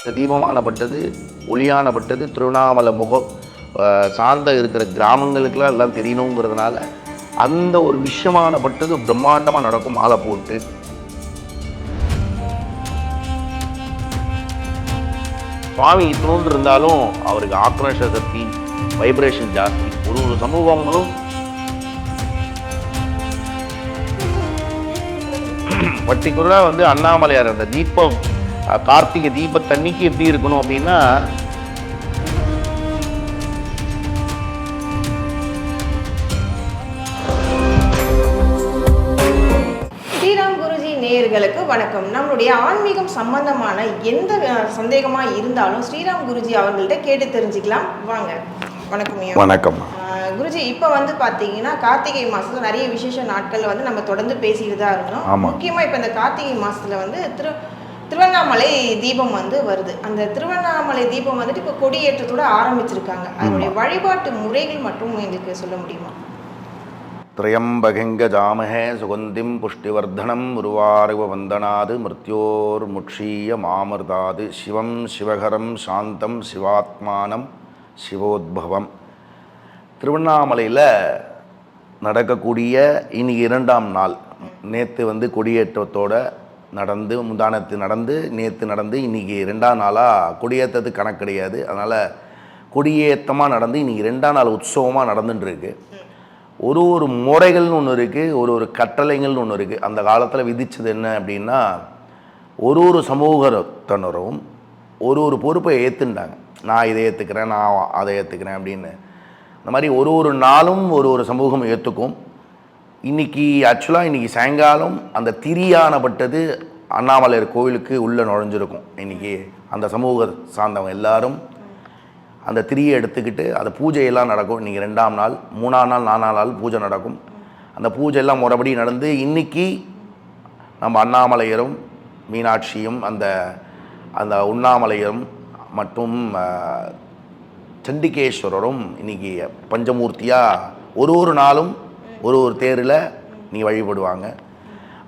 இந்த தீபமானப்பட்டது ஒளியானப்பட்டது திருவண்ணாமலை முகம் சார்ந்த இருக்கிற கிராமங்களுக்கெல்லாம் எல்லாம் தெரியணுங்கிறதுனால அந்த ஒரு விஷயமானப்பட்டது பிரம்மாண்டமாக நடக்கும் மாலை போட்டு. சுவாமி இத்தனோண்டு இருந்தாலும் அவருக்கு ஆக்ரோஷ சக்தி வைப்ரேஷன் ஜாஸ்தி. ஒரு ஒரு சமூகங்களும் பர்டிகுலராக வந்து அண்ணாமலையார் அந்த தீபம் கார்த்திகை தீபத்தன்னைக்கு எப்படி இருக்கணும் அப்படின்னா ஸ்ரீராம் குருஜி நேயர்களுக்கு வணக்கம். நம்மளுடைய ஆன்மீகம் சம்பந்தமான எந்த சந்தேகமா இருந்தாலும் ஸ்ரீராம் குருஜி அவர்கள்ட்ட கேட்டு தெரிஞ்சுக்கலாம். வாங்க. வணக்கம். வணக்கம். குருஜி இப்போ வந்து பார்த்தீங்கன்னா கார்த்திகை மாசத்துல நிறைய விசேஷ நாட்கள் வந்து நம்ம தொடர்ந்து பேசிட்டு தான் இருக்கோம். ஆமா. முக்கியமா இப்போ இந்த கார்த்திகை மாசத்துல வந்து திரு திருவண்ணாமலை தீபம் வந்து வருது. அந்த திருவண்ணாமலை தீபம் வந்துட்டு இப்போ கொடியேற்றத்தோட ஆரம்பிச்சிருக்காங்க. அதனுடைய வழிபாட்டு முறைகள் மட்டும் எங்களுக்கு சொல்ல முடியுமா? திரையம்பகங்க ஜாமஹே சுகந்திம் புஷ்டிவர்தனம் உருவாருவ வந்தனாது மிருத்யோர் முட்சீய மாமிர்தாது சிவம் சிவகரம் சாந்தம் சிவாத்மானம் சிவோத்பவம். திருவண்ணாமலையில் நடக்கக்கூடிய இன்னைக்கு இரண்டாம் நாள். நேற்று வந்து கொடியேற்றத்தோட நடந்து முந்தானத்து நடந்து நேற்று நடந்து இன்றைக்கி ரெண்டாம் நாளாக கொடியேற்றது கணக்கு கிடையாது. அதனால் கொடியேற்றமாக நடந்து இன்றைக்கி ரெண்டாம் நாள் உற்சவமாக நடந்துட்டுருக்கு. ஒரு ஒரு முறைகள்னு ஒன்று இருக்குது ஒரு ஒரு கட்டளைகள்னு ஒன்று இருக்குது அந்த காலத்தில் விதித்தது என்ன அப்படின்னா ஒரு ஒரு சமூகத்தினரும் ஒரு ஒரு பொறுப்பை ஏற்றுண்டாங்க நான் இதை ஏற்றுக்கிறேன் நான் அதை ஏற்றுக்கிறேன் அப்படின்னு. இந்த மாதிரி ஒரு ஒரு நாளும் ஒரு ஒரு சமூகம் ஏற்றுக்கும் இன்னைக்கு ஆக்சுவலாக இன்றைக்கி சாயங்காலம் அந்த திரியானப்பட்டது அண்ணாமலையர் கோவிலுக்கு உள்ளே நுழைஞ்சிருக்கும். இன்றைக்கி அந்த சமூக சார்ந்தவங்க எல்லாரும் அந்த திரியை எடுத்துக்கிட்டு அந்த பூஜையெல்லாம் நடக்கும். இன்றைக்கி ரெண்டாம் நாள் மூணாம் நாள் நாலாம் நாள் பூஜை நடக்கும். அந்த பூஜை எல்லாம் முறைப்படி நடந்து இன்னைக்கு நம்ம அண்ணாமலையரும் மீனாட்சியும் அந்த அந்த உண்ணாமலையரும் மற்றும் சண்டிகேஸ்வரரும் இன்னைக்கு பஞ்சமூர்த்தியாக ஒரு ஒரு நாளும் ஒரு ஒரு தேரில் நீ வழிபடுவாங்க.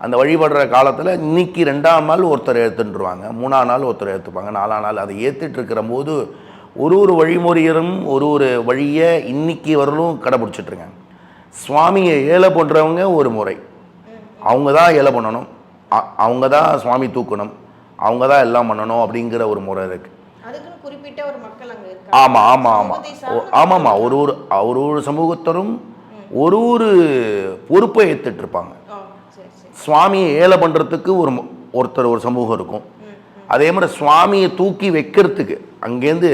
அந்த வழிபடுற காலத்தில் இன்னைக்கு ரெண்டாம் நாள் ஒருத்தர் ஏற்றுட்டுருவாங்க மூணாம் நாள் ஒருத்தர் ஏற்றுப்பாங்க நாலாம் நாள் அதை ஏற்றுட்டு இருக்கிற போது ஒரு ஒரு வழிமுறையரும் ஒரு ஒரு வழியை இன்னைக்கு வரலும் கடைப்பிடிச்சிட்ருக்காங்க சுவாமியை ஏழை பண்ணுறவங்க ஒரு முறை. அவங்க தான் ஏழை பண்ணணும். அவங்க தான் சுவாமி தூக்கணும். அவங்க தான் எல்லாம் பண்ணணும் அப்படிங்கிற ஒரு முறை இருக்குது குறிப்பிட்ட ஆமாம் ஆமாம் ஆமாம் ஆமாம்மா. ஒரு ஒரு ஒரு ஒரு சமூகத்தரும் ஒரு ஒரு பொறுப்பை ஏற்றுட்டு இருப்பாங்க ஓ, சரி சரி. சுவாமியை ஏழை பண்ணுறதுக்கு ஒரு ஒருத்தர் ஒரு சமூகம் இருக்கும். அதே மாதிரி சுவாமியை தூக்கி வைக்கிறதுக்கு அங்கேருந்து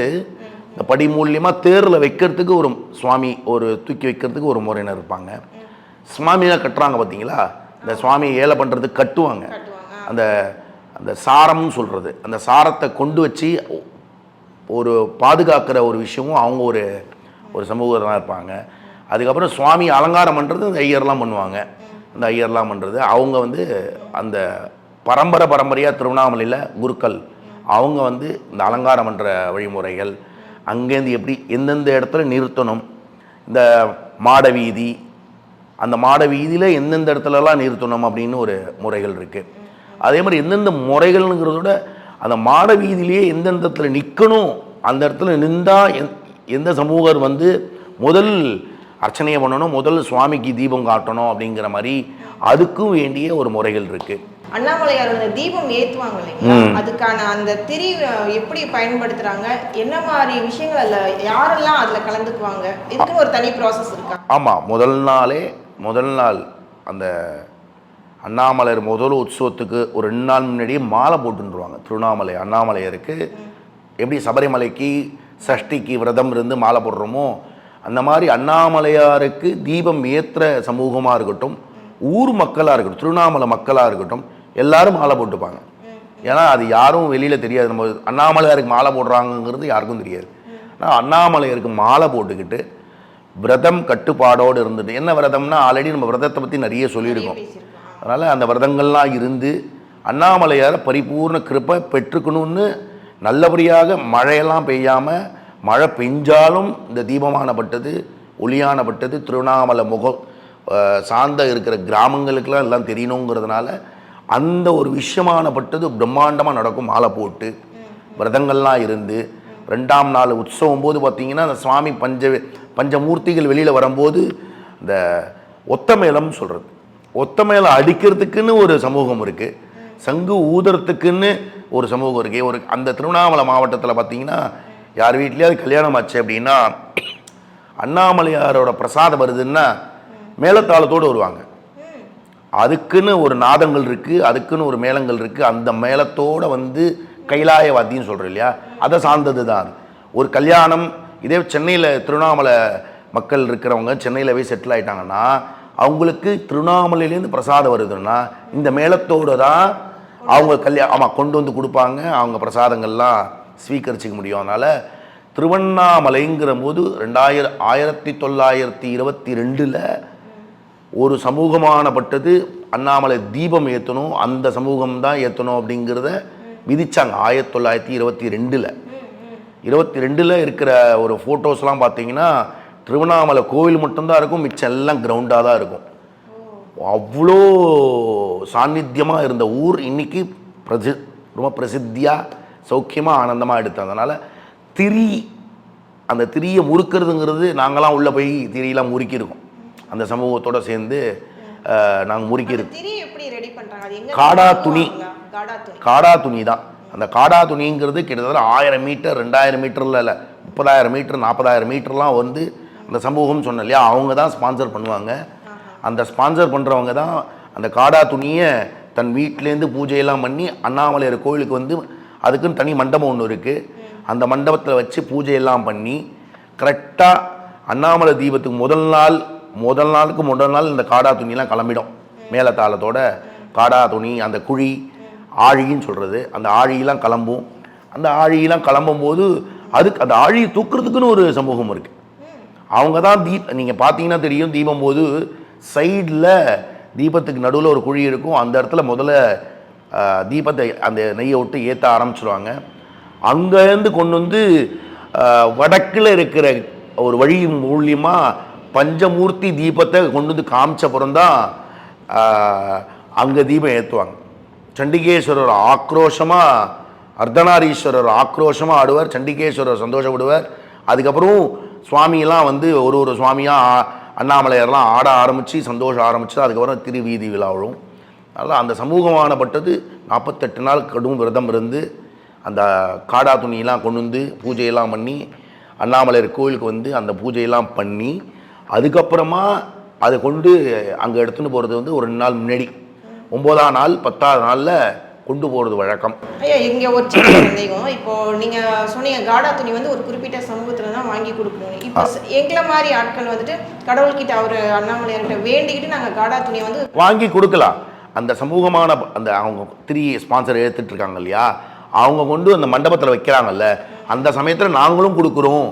இந்த படி மூலியமாக தேரில் வைக்கிறதுக்கு ஒரு சுவாமி ஒரு தூக்கி வைக்கிறதுக்கு ஒரு முறையினர் இருப்பாங்க. சுவாமியாக கட்டுறாங்க பார்த்தீங்களா இந்த சுவாமியை ஏழை பண்ணுறதுக்கு கட்டுவாங்க. அந்த அந்த சாரம்னு சொல்கிறது அந்த சாரத்தை கொண்டு வச்சு ஒரு பாதுகாக்கிற ஒரு விஷயமும் அவங்க ஒரு ஒரு சமூகத்தான் இருப்பாங்க. அதுக்கப்புறம் சுவாமி அலங்காரம் பண்ணுறது அந்த ஐயர்லாம் பண்ணுவாங்க. அந்த ஐயர்லாம் பண்ணுறது அவங்க வந்து அந்த பரம்பரை பரம்பரையாக திருவண்ணாமலையில் குருக்கள் அவங்க வந்து இந்த அலங்காரம் பண்ணுற வழிமுறைகள் அங்கேருந்து எப்படி எந்தெந்த இடத்துல நிறுத்தணும் இந்த மாட வீதி அந்த மாட வீதியில் எந்தெந்த இடத்துலலாம் நிறுத்தணும் அப்படின்னு ஒரு முறைகள் இருக்குது அதே மாதிரி எந்தெந்த முறைகள்ங்கிறத விட அந்த மாட வீதியிலேயே எந்தெந்த இடத்துல நிற்கணும் அந்த இடத்துல நின்றால் எந் எந்த சமூகர் வந்து முதல் அர்ச்சனையை பண்ணணும். முதல் சுவாமிக்கு தீபம் காட்டணும் அப்படிங்கிற மாதிரி அதுக்கும் வேண்டிய ஒரு முறைகள் இருக்குது அண்ணாமலையார் அந்த தீபம் ஏத்துவாங்க இல்லைங்களா? அதுக்கான அந்த திரி எப்படி பயன்படுத்துறாங்க? என்ன மாதிரி விஷயங்கள் அதுல யாரெல்லாம் அதுல கலந்துக்குவாங்க? இதுக்குன்னு ஒரு தனி ப்ராசஸ் இருக்கா? ஆமாம் முதல் நாளே முதல் நாள் அந்த அண்ணாமலையார் முதல் உற்சவத்துக்கு ஒரு ரெண்டு நாள் முன்னாடியே மாலை போட்டுருவாங்க திருவண்ணாமலை அண்ணாமலையருக்கு. எப்படி சபரிமலைக்கு சஷ்டிக்கு விரதம் இருந்து மாலை போடுறோமோ அந்த மாதிரி அண்ணாமலையாருக்கு தீபம் ஏற்றுற சமூகமாக இருக்கட்டும் ஊர் மக்களாக இருக்கட்டும் திருவண்ணாமலை மக்களாக இருக்கட்டும் எல்லாரும் மாலை போட்டுப்பாங்க. ஏன்னா அது யாரும் வெளியில் தெரியாது. நம்ம அண்ணாமலையாருக்கு மாலை போடுறாங்கங்கிறது யாருக்கும் தெரியாது. ஆனால் அண்ணாமலையாருக்கு மாலை போட்டுக்கிட்டு விரதம் கட்டுப்பாடோடு இருந்துட்டு என்ன விரதம்னா ஆல்ரெடி நம்ம விரதத்தை பற்றி நிறைய சொல்லியிருக்கோம். அதனால் அந்த விரதங்கள்லாம் இருந்து அண்ணாமலையாரை பரிபூர்ண கிருப்பை பெற்றுக்கணும்னு நல்லபடியாக மழையெல்லாம் பெய்யாமல் மழை பெஞ்சாலும் இந்த தீபமானப்பட்டது ஒளியானப்பட்டது திருவண்ணாமலை முகம் சார்ந்த இருக்கிற கிராமங்களுக்கெல்லாம் எல்லாம் தெரியணுங்கிறதுனால அந்த ஒரு விஷயமானப்பட்டது பிரம்மாண்டமாக நடக்கும். மாலை போட்டு விரதங்கள்லாம் இருந்து ரெண்டாம் நாள் உற்சவம் போது பார்த்திங்கன்னா அந்த சுவாமி பஞ்ச பஞ்சமூர்த்திகள் வெளியில் வரும்போது இந்த ஒத்தமேளம் சொல்கிறது ஒத்தமேளம் அடிக்கிறதுக்குன்னு ஒரு சமூகம் இருக்குது சங்கு ஊதுறதுக்குன்னு ஒரு சமூகம் இருக்குது ஒரு அந்த திருவண்ணாமலை மாவட்டத்தில் பார்த்திங்கன்னா யார் வீட்லேயாவது கல்யாணம் ஆச்சு அப்படின்னா அண்ணாமலையாரோட பிரசாதம் வருதுன்னா மேலத்தாளத்தோடு வருவாங்க. அதுக்குன்னு ஒரு நாதங்கள் இருக்குது அதுக்குன்னு ஒரு மேளங்கள் இருக்குது அந்த மேளத்தோட வந்து கைலாய வாத்தியம் சொல்கிறோம் இல்லையா? அதை சார்ந்தது தான் அது. ஒரு கல்யாணம் இதே சென்னையில் திருவண்ணாமலை மக்கள் இருக்கிறவங்க சென்னையில் போய் செட்டில் ஆயிட்டாங்கன்னா அவங்களுக்கு திருவண்ணாமலையிலேருந்து பிரசாதம் வருதுன்னா இந்த மேளத்தோடு தான் அவங்க கல்யாணம் ஆமாம் கொண்டு வந்து கொடுப்பாங்க அவங்க பிரசாதங்கள்லாம் ஸ்வீகரிச்சிக்க முடியும். அதனால் திருவண்ணாமலைங்கிற போது ரெண்டாயிரம் ஆயிரத்தி தொள்ளாயிரத்தி இருபத்தி ரெண்டில் ஒரு சமூகமானப்பட்டது அண்ணாமலை தீபம் ஏற்றணும் அந்த சமூகம் தான் ஏற்றணும் அப்படிங்கிறத விதித்தாங்க ஆயிரத்தி தொள்ளாயிரத்தி இருபத்தி ரெண்டில் இருபத்தி ரெண்டில் இருக்கிற ஒரு ஃபோட்டோஸ்லாம் பார்த்தீங்கன்னா திருவண்ணாமலை கோவில் மட்டும்தான் இருக்கும் மிச்சம் எல்லாம் கிரவுண்டாக தான் இருக்கும். அவ்வளோ சாநித்தியமாக இருந்த ஊர் இன்றைக்கி பிரசி ரொம்ப பிரசித்தியாக சௌக்கியமாக ஆனந்தமாக எடுத்ததுனால திரி அந்த திரியை முறுக்கிறதுங்கிறது நாங்களாம் உள்ளே போய் திரியெல்லாம் முறுக்கியிருக்கோம். அந்த சமூகத்தோடு சேர்ந்து நாங்கள் முறுக்கியிருக்கோம். காடா துணி. காடா துணி. தான். அந்த காடா துணிங்கிறது கிட்டத்தட்ட ஆயிரம் மீட்டர் ரெண்டாயிரம் மீட்டரில் இல்லை முப்பதாயிரம் மீட்டர் நாற்பதாயிரம் மீட்டர்லாம் வந்து அந்த சமூகம் சொன்னேன் இல்லையா? அவங்க தான் ஸ்பான்சர் பண்ணுவாங்க. அந்த ஸ்பான்சர் பண்ணுறவங்க தான் அந்த காடா துணியை தன் வீட்டிலேருந்து பூஜையெல்லாம் பண்ணி அண்ணாமலையார் கோயிலுக்கு வந்து அதுக்குன்னு தனி மண்டபம் ஒன்று இருக்குது அந்த மண்டபத்தில் வச்சு பூஜையெல்லாம் பண்ணி கரெக்டாக அண்ணாமலை தீபத்துக்கு முதல் நாள் முதல் நாளுக்கு முதல் நாள் இந்த காடா துணியெல்லாம் கிளம்பிடும். மேலத்தாளத்தோட காடா துணி அந்த குழி ஆழின்னு சொல்கிறது அந்த ஆழியெலாம் கிளம்பும். அந்த ஆழியெல்லாம் கிளம்பும்போது அதுக்கு அந்த ஆழியை தூக்குறதுக்குன்னு ஒரு சமூகம் இருக்குது அவங்க தான் தீப் நீங்கள் பார்த்தீங்கன்னா தெரியும் தீபம் போது சைடில் தீபத்துக்கு நடுவில் ஒரு குழி இருக்கும். அந்த இடத்துல முதல்ல தீபத்தை அந்த நெய்யை விட்டு ஏற்ற ஆரம்பிச்சிருவாங்க. அங்கேருந்து கொண்டு வந்து வடக்கில் இருக்கிற ஒரு வழி மூலியமாக பஞ்சமூர்த்தி தீபத்தை கொண்டு வந்து காமிச்சப்புறம் தான் அங்கே தீபம் ஏற்றுவாங்க. சண்டிகேஸ்வரர் ஆக்ரோஷமாக அர்த்தநாரீஸ்வரர் ஆக்ரோஷமாக ஆடுவார் சண்டிகேஸ்வரர் சந்தோஷப்படுவார். அதுக்கப்புறம் சுவாமியெல்லாம் வந்து ஒரு ஒரு சுவாமியாக அண்ணாமலையர்லாம் ஆட ஆரம்பித்து சந்தோஷம் ஆரம்பித்து அதுக்கப்புறம் திருவீதி விழா விழும் அதனால் அந்த சமூகமானப்பட்டது நாற்பத்தெட்டு நாள் கடும் விரதம் இருந்து அந்த காடா துணியெல்லாம் கொண்டு வந்து பூஜையெல்லாம் பண்ணி அண்ணாமலையார் கோயிலுக்கு வந்து அந்த பூஜையெல்லாம் பண்ணி அதுக்கப்புறமா அதை கொண்டு அங்கே எடுத்துன்னு போகிறது வந்து ஒரு ரெண்டு நாள் முன்னாடி. ஒம்போதாம் நாள் பத்தாவது நாளில் கொண்டு போகிறது வழக்கம். ஐயா இங்க ஒரு சின்ன சந்தேகம். இப்போ நீங்க சொன்னீங்க காடா துணி வந்து ஒரு குறிப்பிட்ட சமூகத்துல தான் வாங்கி கொடுக்கணும் இப்போ எங்களை மாதிரி ஆட்கள் வந்துட்டு கடவுள்கிட்ட அவர் அண்ணாமலையார்கிட்ட வேண்டிக்கிட்டு நாங்க காடா துணியை வந்து வாங்கி கொடுக்கலாம். அந்த சமூகமான அந்த அவங்க த்ரீ ஸ்பான்சர் எடுத்துட்டு இருக்காங்க இல்லையா? அவங்க கொண்டு அந்த மண்டபத்தில் வைக்கிறாங்கல்ல அந்த சமயத்தில் நாங்களும் கொடுக்குறோம்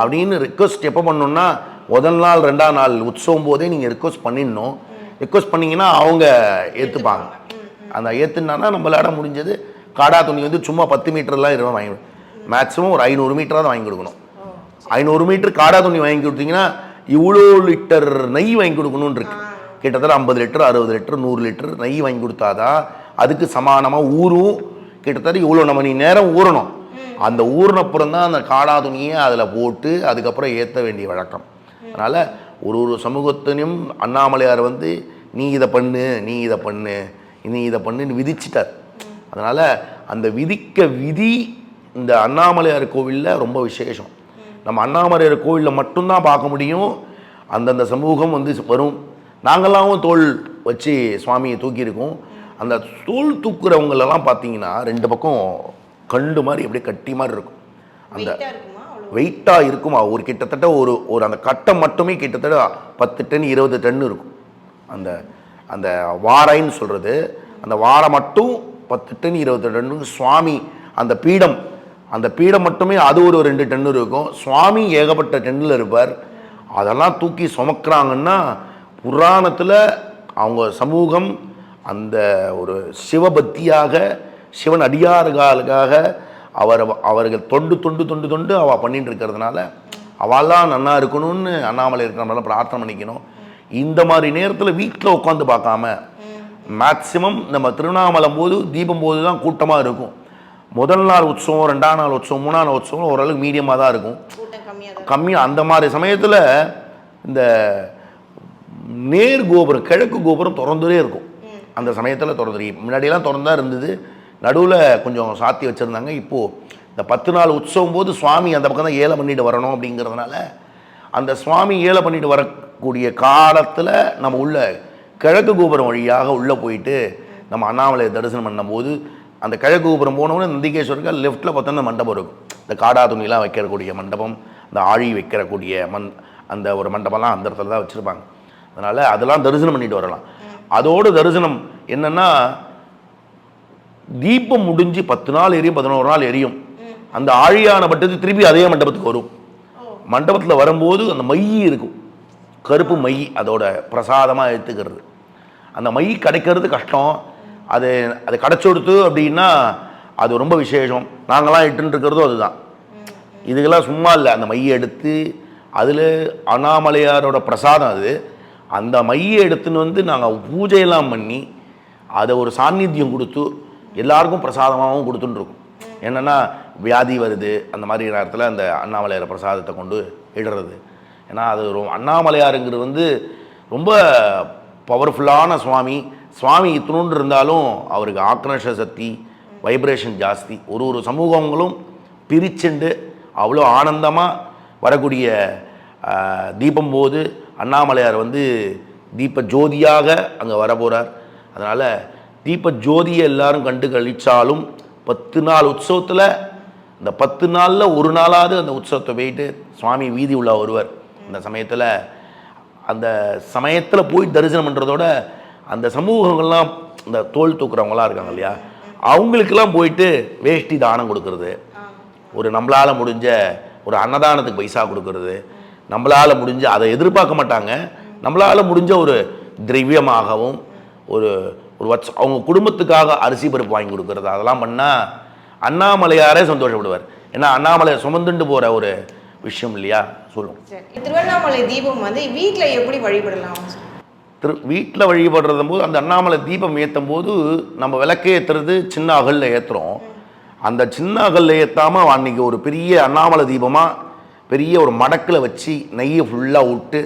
அப்படின்னு ரிக்வஸ்ட் எப்போ பண்ணோம்னா முதல் நாள் ரெண்டாம் நாள் உற்சவம் போதே நீங்கள் ரிக்வஸ்ட் பண்ணிடணும். ரிக்வஸ்ட் பண்ணீங்கன்னா அவங்க ஏற்றுப்பாங்க அந்த ஏற்றுனானா நம்மளால முடிஞ்சது காடா துணி வந்து சும்மா பத்து மீட்டர்லாம் இருபது வாங்கி மேக்ஸிமம் ஒரு ஐநூறு மீட்டராக வாங்கி கொடுக்கணும். ஐநூறு மீட்டர் காடா துணி வாங்கி கொடுத்தீங்கன்னா இவ்வளோ லிட்டர் நெய் வாங்கி கொடுக்கணும்னு இருக்கு. கிட்டத்தட்ட ஐம்பது லிட்டர் அறுபது லிட்டர் நூறு லிட்டர் நெய் வாங்கி கொடுத்தாதான் அதுக்கு சமானமாக ஊறும். கிட்டத்தட்ட இவ்வளோ நம்ம மணி நேரம் ஊறணும். அந்த ஊறினப்புறம் தான் அந்த காடா துணியை அதில் போட்டு அதுக்கப்புறம் ஏற்ற வேண்டிய வழக்கம். அதனால் ஒரு ஒரு சமூகத்தினையும் அண்ணாமலையார் வந்து நீ இதை பண்ணு நீ இதை பண்ணு நீ இதை பண்ணுன்னு விதிச்சிட்டார். அதனால் அந்த விதிக்க விதி இந்த அண்ணாமலையார் கோவிலில் ரொம்ப விசேஷம். நம்ம அண்ணாமலையார் கோவிலில் மட்டும்தான் பார்க்க முடியும். அந்தந்த சமூகம் வந்து வரும். நாங்களாவும் தோல் வச்சு சுவாமியை தூக்கியிருக்கோம். அந்த தோல் தூக்குறவங்களெல்லாம் பார்த்தீங்கன்னா ரெண்டு பக்கம் கண்டு மாதிரி அப்படியே கட்டி மாதிரி இருக்கும். அந்த வெயிட்டாக இருக்குமா? ஒரு கிட்டத்தட்ட ஒரு ஒரு அந்த கட்டம் மட்டுமே கிட்டத்தட்ட பத்து டன் இருபது டன் இருக்கும். அந்த அந்த வாரைன்னு சொல்கிறது அந்த வாரை மட்டும் பத்து டன் இருபது டன்னு சுவாமி அந்த பீடம் அந்த பீடம் மட்டுமே அது ஒரு ரெண்டு டன் இருக்கும். சுவாமி ஏகப்பட்ட டன்னில் இருப்பார். அதெல்லாம் தூக்கி சுமக்கிறாங்கன்னா புராணத்தில் அவங்க சமூகம் அந்த ஒரு சிவபக்தியாக சிவன் அடியார்களுக்காக அவர் அவர்கள் தொண்டு தொண்டு தொண்டு தொண்டு அவள் பண்ணிட்டு இருக்கிறதுனால அவள்லாம் நன்னா இருக்கணும்னு அண்ணாமலை இருக்கிறனால பிரார்த்தனை பண்ணிக்கணும். இந்த மாதிரி நேரத்தில் வீட்டில் உட்காந்து பார்க்காம மேக்சிமம் நம்ம திருவண்ணாமலை போது தீபம் போது தான் கூட்டமாக இருக்கும். முதல் நாள் உற்சவம் ரெண்டாம் நாள் உற்சவம் மூணாம் நாள் உற்சவம் ஓரளவுக்கு மீடியமாக தான் இருக்கும். கம்மியாக அந்த மாதிரி சமயத்தில் இந்த நேர் கோபுரம் கிழக்கு கோபுரம் திறந்துலே இருக்கும். அந்த சமயத்தில் திறந்துரு முன்னாடியெல்லாம் திறந்தா இருந்தது. நடுவில் கொஞ்சம் சாத்தி வச்சுருந்தாங்க. இப்போது இந்த பத்து நாள் உற்சவம் போது சுவாமி அந்த பக்கம் தான் ஏழை பண்ணிட்டு வரணும் அப்படிங்கிறதுனால அந்த சுவாமி ஏழை பண்ணிட்டு வரக்கூடிய காலத்தில் நம்ம உள்ள கிழக்கு கோபுரம் வழியாக உள்ளே போயிட்டு நம்ம அண்ணாமலையை தரிசனம் பண்ணும்போது அந்த கிழக்கு கோபுரம் போனவுடனே நந்திகேஸ்வருக்கு லெஃப்ட்டில் பார்த்தோன்னா மண்டபம் இருக்கும். இந்த காடா துணிலாம் வைக்கிறக்கூடிய மண்டபம் இந்த ஆழி வைக்கிறக்கூடிய மண் அந்த ஒரு மண்டபம்லாம் அந்த இடத்துல தான் வச்சுருப்பாங்க. அதனால் அதெல்லாம் தரிசனம் பண்ணிட்டு வரலாம். அதோடு தரிசனம் என்னென்னா தீபம் முடிஞ்சு பத்து நாள் எரியும் பதினோரு நாள் எரியும். அந்த ஆழியான பட்டது திருப்பி அதே மண்டபத்துக்கு வரும். மண்டபத்தில் வரும்போது அந்த மை இருக்கும். கருப்பு மை அதோட பிரசாதமாக எடுத்துக்கிறது அந்த மை கிடைக்கிறது கஷ்டம். அது அது கடைச்சி கொடுத்து அப்படின்னா அது ரொம்ப விசேஷம். நாங்களாம் இட்டுன்னு இருக்கிறதும் அதுதான். இதுக்கெல்லாம் சும்மா இல்லை. அந்த மையை எடுத்து அதில் அண்ணாமலையாரோட பிரசாதம் அது. அந்த மையை எடுத்துன்னு வந்து நாங்கள் பூஜையெல்லாம் பண்ணி அதை ஒரு சாநித்தியம் கொடுத்து எல்லாருக்கும் பிரசாதமாகவும் கொடுத்துட்டுருக்கோம் என்னென்னா வியாதி வருது அந்த மாதிரி நேரத்தில் அந்த அண்ணாமலையார் பிரசாதத்தை கொண்டு இடுறது. ஏன்னா அது ரொம்ப அண்ணாமலையாருங்கிறது வந்து ரொம்ப பவர்ஃபுல்லான சுவாமி. சுவாமி இத்தினோண்டு இருந்தாலும் அவருக்கு ஆக்ரோஷ சக்தி வைப்ரேஷன் ஜாஸ்தி. ஒரு ஒரு சமூகங்களும் பிரிச்சுண்டு அவ்வளோ ஆனந்தமாக வரக்கூடிய தீபம் போது அண்ணாமலையார் வந்து தீப ஜோதியாக அங்கே வரப்போகிறார் அதனால் தீப ஜோதியை எல்லாரும் கண்டு கழிச்சாலும் பத்து நாள் உற்சவத்தில் இந்த பத்து நாளில் ஒரு நாளாவது அந்த உற்சவத்தை போயிட்டு சுவாமி வீதி உள்ள வருவர். அந்த சமயத்தில் அந்த சமயத்தில் போய் தரிசனம் பண்ணுறதோட அந்த சமூகங்கள்லாம் இந்த தோல் தூக்குறவங்களாம் இருக்காங்க இல்லையா அவங்களுக்கெல்லாம் போயிட்டு வேஷ்டி தானம் கொடுக்கறது. ஒரு நம்மளால் முடிஞ்ச ஒரு அன்னதானத்துக்கு பைசா கொடுக்கறது. நம்மளால் முடிஞ்ச அதை எதிர்பார்க்க மாட்டாங்க. நம்மளால் முடிஞ்ச ஒரு திரவியமாகவும் ஒரு ஒரு வச்ச அவங்க குடும்பத்துக்காக அரிசி பருப்பு வாங்கி கொடுக்கறது அதெல்லாம் பண்ணால் அண்ணாமலையாரே சந்தோஷப்படுவார். ஏன்னா அண்ணாமலை சுமந்துண்டு போகிற ஒரு விஷயம் இல்லையா? சொல்லுவோம் திருவண்ணாமலை தீபம் வந்து வீட்டில் எப்படி வழிபடலாம்? திரு வீட்டில் வழிபடுறது போது அந்த அண்ணாமலை தீபம் ஏற்றும் போது நம்ம விளக்கு ஏற்றுறது சின்ன அகலில் ஏற்றுறோம் அந்த சின்ன அகலில் ஏற்றாமல் அன்றைக்கி ஒரு பெரிய அண்ணாமலை தீபமாக பெரிய ஒரு மடக்கில் வச்சு நெய்யை ஃபுல்லாக விட்டு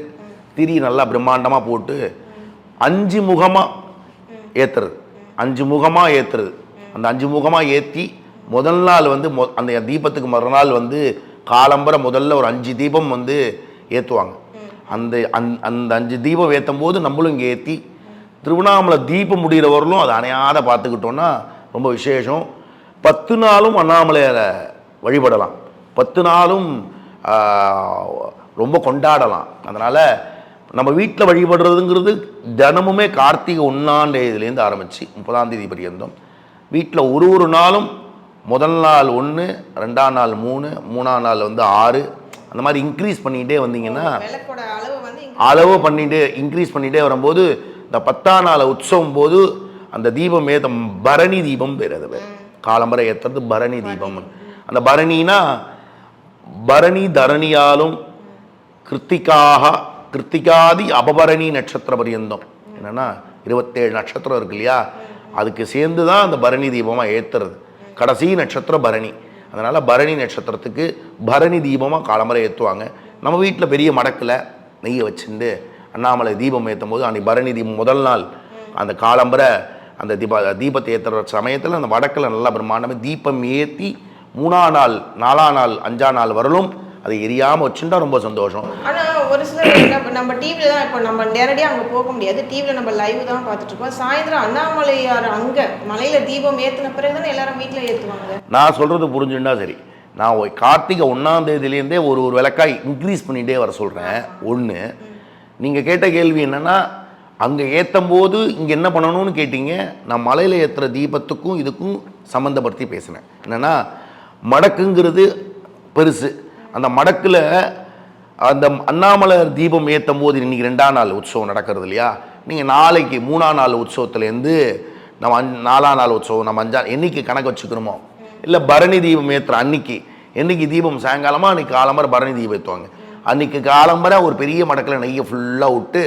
திரி நல்லா பிரம்மாண்டமாக போட்டு அஞ்சு முகமாக ஏற்றுறது அஞ்சு முகமாக ஏற்றுறது அந்த அஞ்சு முகமாக ஏற்றி முதல் நாள் வந்து மொ அந்த தீபத்துக்கு மறுநாள் வந்து காலம்பரை முதல்ல ஒரு அஞ்சு தீபம் வந்து ஏற்றுவாங்க அந்த அந் அந்த அஞ்சு தீபம் ஏற்றும் போது நம்மளும் இங்கே ஏற்றி திருவண்ணாமலை தீபம் முடிகிறவர்களும் அதை அணையாத பார்த்துக்கிட்டோன்னா ரொம்ப விசேஷம். பத்து நாளும் அண்ணாமலையாரை வழிபடலாம். பத்து நாளும் ரொம்ப கொண்டாடலாம். அதனால் நம்ம வீட்டில் வழிபடுறதுங்கிறது தினமுமே கார்த்திகை ஒன்றாம் தேதியிலேருந்து ஆரம்பித்து முப்பதாம் தேதி பரியந்தம். வீட்டில் ஒரு ஒரு நாளும் முதல் நாள் ஒன்று ரெண்டாம் நாள் மூணு மூணாம் நாள் வந்து ஆறு. அந்த மாதிரி இன்க்ரீஸ் பண்ணிக்கிட்டே வந்தீங்கன்னா அளவு பண்ணிட்டு இன்க்ரீஸ் பண்ணிட்டே வரும்போது இந்த பத்தாம் நாள் உற்சவம் போது அந்த தீபம் ஏத்த பரணி தீபம் பேர் அது பேர். காலம்பரை ஏற்றுறது பரணி தீபம். அந்த பரணினா பரணி தரணியாலும் கிருத்திகாக கிருத்திகாதி அபபரணி நட்சத்திர பரியந்தம். என்னன்னா இருபத்தேழு நட்சத்திரம் இருக்கு இல்லையா? அதுக்கு சேர்ந்து தான் அந்த பரணி தீபமாக ஏற்றுறது கடைசி நட்சத்திரம் பரணி. அதனால் பரணி நட்சத்திரத்துக்கு பரணி தீபமாக காலம்பரை ஏற்றுவாங்க நம்ம வீட்டில் பெரிய மடக்கில் நெய்யை வச்சுட்டு அண்ணாமலை தீபம் ஏற்றும் போது அன்றைக்கி பரணி தீபம் முதல் நாள். அந்த காலம்பரை அந்த தீப தீபத்தை ஏற்றுற சமயத்தில் அந்த வடக்கில் நல்லா பிரம்மாண்டமாக தீபம் ஏற்றி மூணாம் நாள் நாலாம் நாள் அஞ்சாம் நாள் வரலும் அதை எரியாமல் வச்சுட்டா ரொம்ப சந்தோஷம். ஆனா ஒரு சிலர் நம்ம டிவில தான் இப்போ நம்ம நேரடியா அங்க போக முடியாது. டிவில நம்ம லைவ் தான் பார்த்துட்டு இருக்கோம். சாயந்தரம் அண்ணாமலையார் அங்க மலையில தீபம் ஏத்தின பிறகு தானே எல்லாரும் வீட்டுல ஏத்துவாங்க. நான் சொல்கிறது புரிஞ்சுட்டா சரி. நான் கார்த்திகை ஒன்றாம் தேதியிலேருந்தே ஒரு ஒரு விளக்காய் இன்க்ரீஸ் பண்ணிகிட்டே வர சொல்கிறேன் ஒன்று நீங்கள் கேட்ட கேள்வி என்னென்னா அங்கே ஏற்றும் போது இங்கே என்ன பண்ணணும்னு கேட்டீங்க? நான் மலையில் ஏற்றுற தீபத்துக்கும் இதுக்கும் சம்மந்தப்படுத்தி பேசினேன். என்னென்னா மடக்குங்கிறது பெருசு. அந்த மடக்கில் அந்த அண்ணாமலர் தீபம் ஏற்றும் போது இன்னைக்கு ரெண்டாம் நாள் உற்சவம் நடக்கிறது இல்லையா? நீங்கள் நாளைக்கு மூணாம் நாள் உற்சவத்துலேருந்து நம்ம அஞ் நாலாம் நாள் உற்சவம் நம்ம அஞ்சா என்றைக்கு கணக்கு வச்சுக்கணுமோ? இல்லை பரணி தீபம் ஏற்றுற அன்னைக்கு. என்னைக்கு தீபம் சாயங்காலமாக அன்றைக்கி காலம்பரை பரணி தீபம் ஏற்றுவாங்க அன்றைக்கி காலம்பரை ஒரு பெரிய மடக்கில் நெய்யை ஃபுல்லாக விட்டு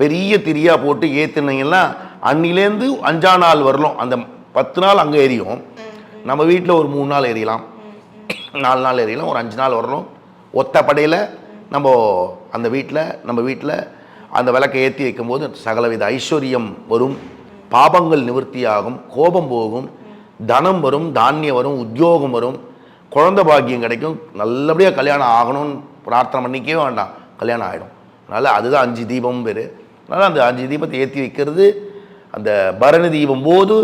பெரிய திரியாக போட்டு ஏற்றுனீங்கன்னா அன்னிலேருந்து அஞ்சாம் நாள் வரலும் அந்த பத்து நாள் அங்கே எரியும். நம்ம வீட்டில் ஒரு மூணு நாள் எரியலாம். நாலு நாள் எரியலாம் ஒரு அஞ்சு நாள் வரணும். ஒத்த படையில் நம்ம அந்த வீட்டில் நம்ம வீட்டில் அந்த விளக்கை ஏற்றி வைக்கும்போது சகலவித ஐஸ்வர்யம் வரும். பாபங்கள் நிவர்த்தியாகும் கோபம் போகும் தனம் வரும் தானியம் வரும் உத்தியோகம் வரும். குழந்தை பாக்கியம் கிடைக்கும். நல்லபடியாக கல்யாணம் ஆகணும்னு பிரார்த்தனை பண்ணிக்கவே வேண்டாம். கல்யாணம் ஆகிடும் அதனால் அதுதான் அஞ்சு தீபம் பேர். அதனால் அந்த அஞ்சு தீபத்தை ஏற்றி வைக்கிறது அந்த பரணி தீபம் போது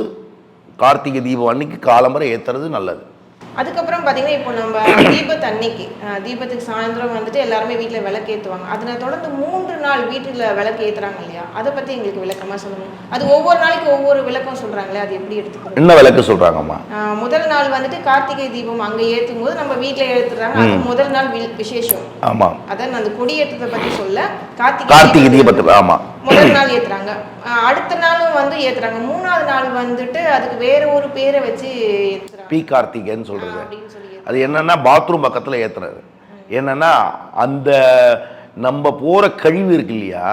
கார்த்திகை தீபம் அன்னைக்கு காலம்பரை ஏற்றுறது நல்லது. அதுக்கப்புறம் பார்த்தீங்கன்னா இப்போ நம்ம தீபத்து அன்னைக்கு தீபத்துக்கு சாயந்தரம் வந்துட்டு எல்லாருமே வீட்டில் விளக்கு ஏற்றுவாங்க அதில் தொடர்ந்து மூன்று நாள் வீட்டில் விளக்கு ஏற்றுறாங்க இல்லையா? அதை பற்றி எங்களுக்கு விளக்கமாக சொல்லுங்க. அது ஒவ்வொரு நாளைக்கு ஒவ்வொரு விளக்கம் சொல்கிறாங்களே அது எப்படி எடுத்துக்கணும்? என்ன விளக்கு சொல்கிறாங்கம்மா முதல் நாள் வந்துட்டு கார்த்திகை தீபம் அங்கே ஏற்றும் போது நம்ம வீட்டில் ஏற்றுறாங்க அது முதல் நாள் விசேஷம். ஆமாம் அதான் அந்த கொடியேற்றத்தை பற்றி சொல்ல. கார்த்திகை கார்த்திகை தீபத்தில் ஆமாம் முதல் நாள் ஏத்துறாங்க. அஹ் அடுத்த நாளும் வந்து ஏத்துறாங்க. மூணாவது நாள் வந்துட்டு அதுக்கு வேற ஒரு பேரை வச்சு பி கார்த்திகைன்னு சொல்கிறது அது என்னன்னா பாத்ரூம் பக்கத்தில் ஏற்றுறது என்னன்னா அந்த நம்ம போகிற கழிவு இருக்கு இல்லையா?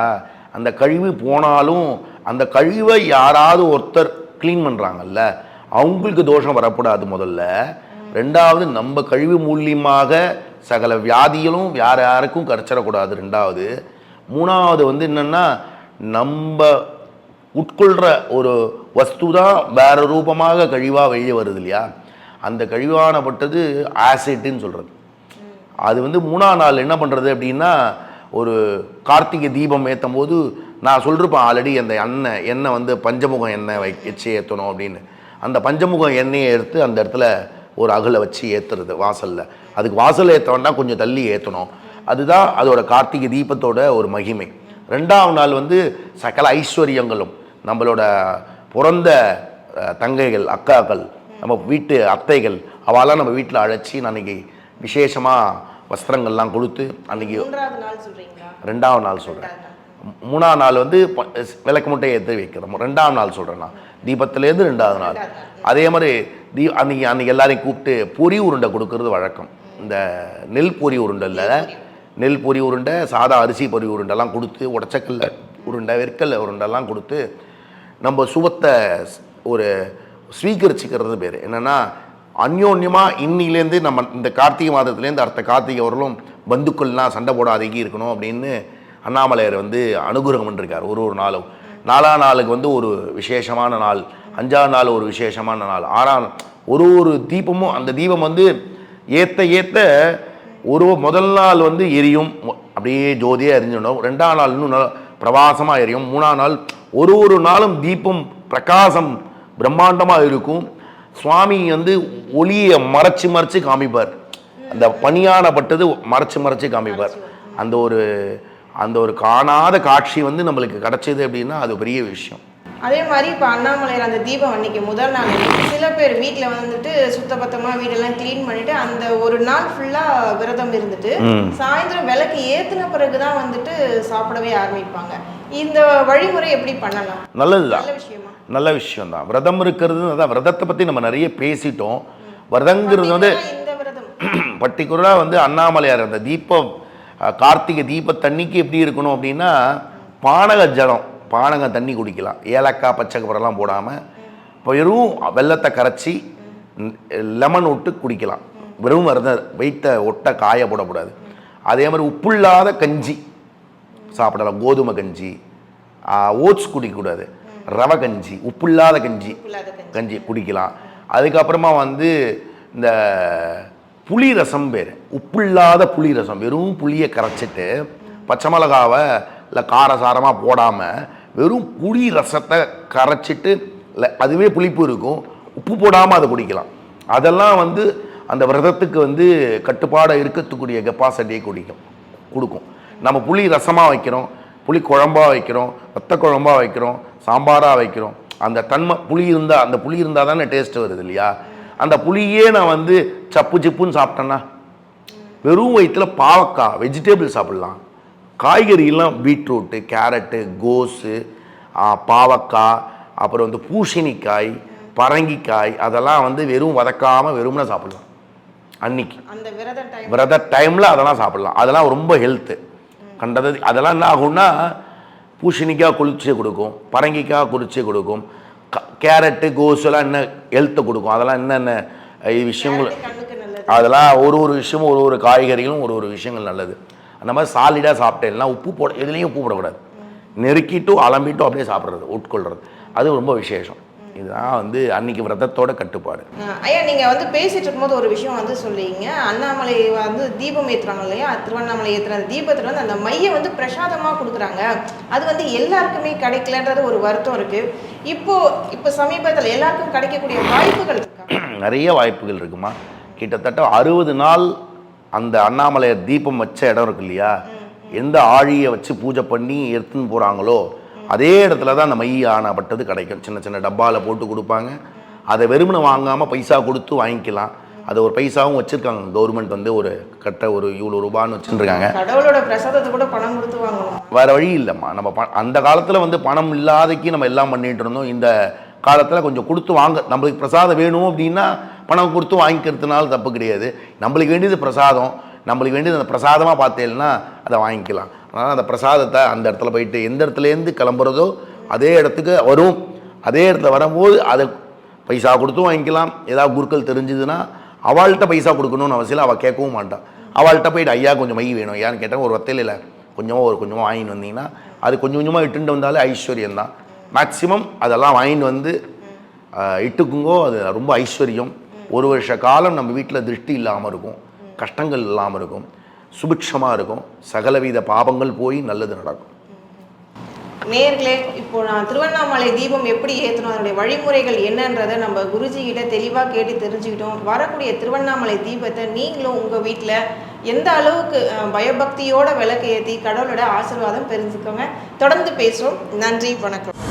அந்த கழிவு போனாலும் அந்த கழிவை யாராவது ஒருத்தர் க்ளீன் பண்ணுறாங்கல்ல அவங்களுக்கு தோஷம் வரக்கூடாது முதல்ல. ரெண்டாவது நம்ம கழிவு மூலியமாக சகல வியாதிகளும் யார் யாருக்கும் கரைச்சிடக்கூடாது ரெண்டாவது. மூணாவது வந்து என்னென்னா நம்ம உட்கொள்கிற ஒரு வஸ்து தான் வேற ரூபமாக கழிவாக வெளியே வருது இல்லையா? அந்த கழிவானப்பட்டது ஆசிட்னு சொல்கிறது அது வந்து மூணா நாள் என்ன பண்ணுறது அப்படின்னா ஒரு கார்த்திகை தீபம் ஏற்றும் போது நான் சொல்லிருப்பேன் ஆல்ரெடி அந்த எண்ணெய் எண்ணெய் வந்து பஞ்சமுகம் எண்ணெய் வை வச்சு ஏற்றணும் அப்படின்னு. அந்த பஞ்சமுகம் எண்ணெயை எடுத்து அந்த இடத்துல ஒரு அகலை வச்சு ஏற்றுறது வாசலில். அதுக்கு வாசலில் ஏற்ற வேண்டாம் கொஞ்சம் தள்ளி ஏற்றணும் அதுதான் அதோட கார்த்திகை தீபத்தோட ஒரு மகிமை. ரெண்டாவது நாள் வந்து சகல ஐஸ்வர்யங்களும் நம்மளோட பிறந்த தங்கைகள் அக்காக்கள் நம்ம வீட்டு அத்தைகள் அவெல்லாம் நம்ம வீட்டில் அழைச்சி அன்னைக்கு விசேஷமாக வஸ்திரங்கள்லாம் கொடுத்து சொல்றீங்களா? ரெண்டாவது நாள் சொல்கிறேன் மூணாவது நாள் வந்து விளக்கு முட்டையை ஏற்றி வைக்கிறோம். ரெண்டாவது நாள் சொல்கிறேன் நான். தீபத்துலேருந்து ரெண்டாவது நாள். அதே மாதிரி தீ அன்னைக்கு அன்னைக்கு எல்லாரையும் கூப்பிட்டு பொரி உருண்டை கொடுக்கறது வழக்கம். இந்த நெல் பொரி உருண்டையில் நெல் பொரி உருண்டை சாதா அரிசி பொரி உருண்டெல்லாம் கொடுத்து உடச்சக்கல்ல உருண்டை வெற்கல்ல உருண்டெல்லாம் கொடுத்து நம்ம சுபத்தை ஒரு ஸ்வீகரிச்சுக்கிறது பேர். என்னென்னா அந்யோன்யமாக இன்னிலேருந்து நம்ம இந்த கார்த்திகை மாதத்துலேருந்து அடுத்த கார்த்திகை வரலும் பந்துக்கள்லாம் சண்டை போடாதீங்க இருக்கணும் அப்படின்னு அண்ணாமலையார் வந்து அனுகிரகம் பண்ணிருக்கார் ஒரு ஒரு நாளும். நாலாம் நாளுக்கு வந்து ஒரு விசேஷமான நாள் அஞ்சாம் நாள் ஒரு விசேஷமான நாள். ஆறாம் ஒரு ஒரு தீபமும் அந்த தீபம் வந்து ஏற்ற ஏற்ற ஒரு முதல் நாள் வந்து எரியும் அப்படியே ஜோதியாக எரிஞ்சிடணும் ரெண்டாம் நாள் இன்னும் பிரவாசமாக எரியும். மூணாம் நாள் ஒரு ஒரு நாளும் தீபம் பிரகாசம் பிரம்மாண்டமாக இருக்கும். சுவாமி வந்து ஒளியை மறைச்சு மறைச்சு காமிப்பார். அந்த பணியானப்பட்டது மறைச்சு மறைச்சு காமிப்பார். அந்த ஒரு அந்த ஒரு காணாத காட்சி வந்து நம்மளுக்கு கிடைச்சது அப்படின்னா அது பெரிய விஷயம். அதே மாதிரி இப்போ அண்ணாமலையார் அந்த தீபம் அன்னைக்கு முதல் நாள் சில பேர் வீட்டில் வந்துட்டு சுத்தபத்தமாக வீடெல்லாம் க்ளீன் பண்ணிட்டு அந்த ஒரு நாள் ஃபுல்லாக விரதம் இருந்துட்டு சாயந்தரம் விளக்கு ஏற்றின பிறகு தான் வந்துட்டு சாப்பிடவே ஆரம்பிப்பாங்க. இந்த வழிமுறை எப்படி பண்ணலாம்? நல்லதுதான். நல்ல விஷயமா? நல்ல விஷயம்தான். விரதம் இருக்கிறது அதான் விரதத்தை பற்றி நம்ம நிறைய பேசிட்டோம். விரதங்கிறது வந்து விரதம். பர்டிகுலராக வந்து அண்ணாமலையார் அந்த தீபம் கார்த்திகை தீபத்தன்னைக்கு எப்படி இருக்கணும் அப்படின்னா பானக ஜலம் பானக தண்ணி குடிக்கலாம். ஏலக்காய் பச்சை கப்பரெல்லாம் போடாமல் வெறும் வெள்ளத்தை கரைச்சி லெமன் விட்டு குடிக்கலாம். வெறும் விரத வைத்த ஒட்ட காய போடக்கூடாது. அதே மாதிரி உப்புள்ளாத கஞ்சி சாப்பிடலாம். கோதுமை கஞ்சி ஓட்ஸ் குடிக்கக்கூடாது. ரவை கஞ்சி கஞ்சி. இல்லாத கஞ்சி. கஞ்சி குடிக்கலாம். அதுக்கப்புறமா வந்து இந்த புளி ரசம் பேர் உப்பில்லாத புளி ரசம். வெறும் புளியை கரைச்சிட்டு பச்சை மிளகாவை இல்லை காரசாரமாக போடாமல் வெறும் புளி ரசத்தை கரைச்சிட்டு இல்லை அதுவே புளிப்பு இருக்கும். உப்பு போடாமல் அதை குடிக்கலாம். அதெல்லாம் வந்து அந்த விரதத்துக்கு வந்து கட்டுப்பாடாக இருக்கக்கூடிய கெப்பாசிட்டியை குடிக்கும். கொடுக்கும். நம்ம புளி ரசமாக வைக்கிறோம். புளி குழம்பா வைக்கிறோம் வத்த குழம்பா வைக்கிறோம் சாம்பாராக வைக்கிறோம். அந்த தன்மை புளி இருந்தால் அந்த புளி இருந்தால் தானே டேஸ்ட் வருது இல்லையா? அந்த புளியே நான் வந்து சப்பு சிப்புன்னு சாப்பிட்டேன்னா வெறும் வயிற்றில் பாவக்காய் வெஜிடபிள் சாப்பிட்லாம். காய்கறியெல்லாம் பீட்ரூட்டு கேரட்டு கோஸு பாவக்காய் அப்புறம் வந்து பூசணிக்காய் பரங்கிக்காய் அதெல்லாம் வந்து வெறும் வதக்காமல் வெறும்னா சாப்பிடலாம். அன்னைக்கு. அந்த விரத டைம் விரத டைமில் அதெல்லாம் சாப்பிடலாம். அதெல்லாம் ரொம்ப ஹெல்த்து கண்டது. அதெல்லாம் என்ன ஆகும்னா பூசணிக்காய் குளிர்ச்சி கொடுக்கும் பரங்கிக்காய் குளிர்ச்சி கொடுக்கும் க- கேரட்டு கோஸ் எல்லாம் என்ன ஹெல்த்தை கொடுக்கும். அதெல்லாம் என்னென்ன விஷயங்கள் அதெல்லாம் ஒரு ஒரு விஷயமும் ஒரு ஒரு காய்கறிகளும் ஒரு ஒரு விஷயங்கள் நல்லது. அந்த மாதிரி சாலிடாக சாப்பிட்டேன்னா உப்பு போட எதுலேயும் உப்பு போடக்கூடாது. நெருக்கிட்டு அலம்பிட்டு அப்படியே சாப்பிட்றது உட்கொள்றது. அது ரொம்ப விசேஷம். இதுதான் வந்து அன்னைக்கு விரதத்தோட கட்டுப்பாடு. ஐயா நீங்க வந்து பேசிட்டு இருக்கும்போது ஒரு விஷயம் வந்து சொல்லிங்க அண்ணாமலை வந்து தீபம் ஏத்துறாங்க இல்லையா? திருவண்ணாமலை ஏத்துற அந்த தீபத்துல வந்து அந்த மைய வந்து பிரசாதமா கொடுக்குறாங்க. அது வந்து எல்லாருக்குமே கிடைக்கலன்றது ஒரு வருத்தம் இருக்கு. இப்போ இப்போ சமீபத்துல எல்லாருக்கும் கிடைக்கக்கூடிய வாய்ப்புகள் நிறைய வாய்ப்புகள் இருக்குமா? கிட்டத்தட்ட அறுபது நாள் அந்த அண்ணாமலையார் தீபம் வச்ச இடம் இருக்கு இல்லையா? எந்த ஆழியை வச்சு பூஜை பண்ணி எடுத்துன்னு போகிறாங்களோ அதே இடத்துல தான் அந்த மை ஆனப்பட்டது கிடைக்கும். சின்ன சின்ன டப்பாவில் போட்டு கொடுப்பாங்க. அதை வெறுமனை வாங்காமல் பைசா கொடுத்து வாங்கிக்கலாம். அது ஒரு பைசாவும் வச்சுருக்காங்க. கவர்மெண்ட் வந்து ஒரு கட்ட ஒரு இவ்வளோ ரூபான்னு வச்சுருக்காங்க. கடவுளோட பிரசாதத்தை கூட பணம் கொடுத்து வாங்கணும். வேற வழி இல்லைம்மா. நம்ம ப அந்த காலத்தில் வந்து பணம் இல்லாதக்கு நம்ம எல்லாம் பண்ணிட்டு இருந்தோம். இந்த காலத்தில் கொஞ்சம் கொடுத்து வாங்க. நம்மளுக்கு பிரசாதம் வேணும் அப்படின்னா பணம் கொடுத்து வாங்கிக்கிறதுனால தப்பு கிடையாது. நம்மளுக்கு வேண்டியது பிரசாதம். நம்மளுக்கு வேண்டியது அந்த பிரசாதமாக பார்த்தேன்னா அதை வாங்கிக்கலாம். அதனால் அந்த பிரசாதத்தை அந்த இடத்துல போயிட்டு எந்த இடத்துலேருந்து கிளம்புறதோ அதே இடத்துக்கு வரும். அதே இடத்துல வரும்போது அதை பைசா கொடுத்தும் வாங்கிக்கலாம். ஏதாவது குருக்கள் தெரிஞ்சுதுன்னா அவள்கிட்ட பைசா கொடுக்கணும்னு அவசியம் இல்லை. அவள் கேட்கவும் மாட்டான் அவள்கிட்ட போயிட்டு ஐயா கொஞ்சம் மை வேணும். ஐயான்னு கேட்டால் ஒரு வத்தையில் கொஞ்சமாக ஒரு கொஞ்சமாக வாங்கிட்டு வந்தீங்கன்னா அது கொஞ்சம் கொஞ்சமாக இட்டுண்டு வந்தாலே ஐஸ்வர்யம் தான். மேக்ஸிமம் அதெல்லாம் வாங்கிட்டு வந்து இட்டுக்குங்கோ. அது ரொம்ப ஐஸ்வர்யம். ஒரு வருஷ காலம் நம்ம வீட்டில் திருஷ்டி இல்லாமல் இருக்கும். கஷ்டங்கள் இல்லாமல் இருக்கும். சுபிக்ஷமாக இருக்கும். சகலவித பாபங்கள் போய் நல்லது நடக்கும். நேர்களே இப்போ நான் திருவண்ணாமலை தீபம் எப்படி ஏற்றணும் அதனுடைய வழிமுறைகள் என்னன்றதை நம்ம குருஜிகிட்ட தெளிவாக கேட்டு தெரிஞ்சுக்கிட்டோம். வரக்கூடிய திருவண்ணாமலை தீபத்தை நீங்களும் உங்கள் வீட்டில் எந்த அளவுக்கு பயபக்தியோட விளக்கு ஏற்றி கடவுளோட ஆசீர்வாதம் தெரிஞ்சுக்கோங்க தொடர்ந்து பேசுவோம். நன்றி வணக்கம்.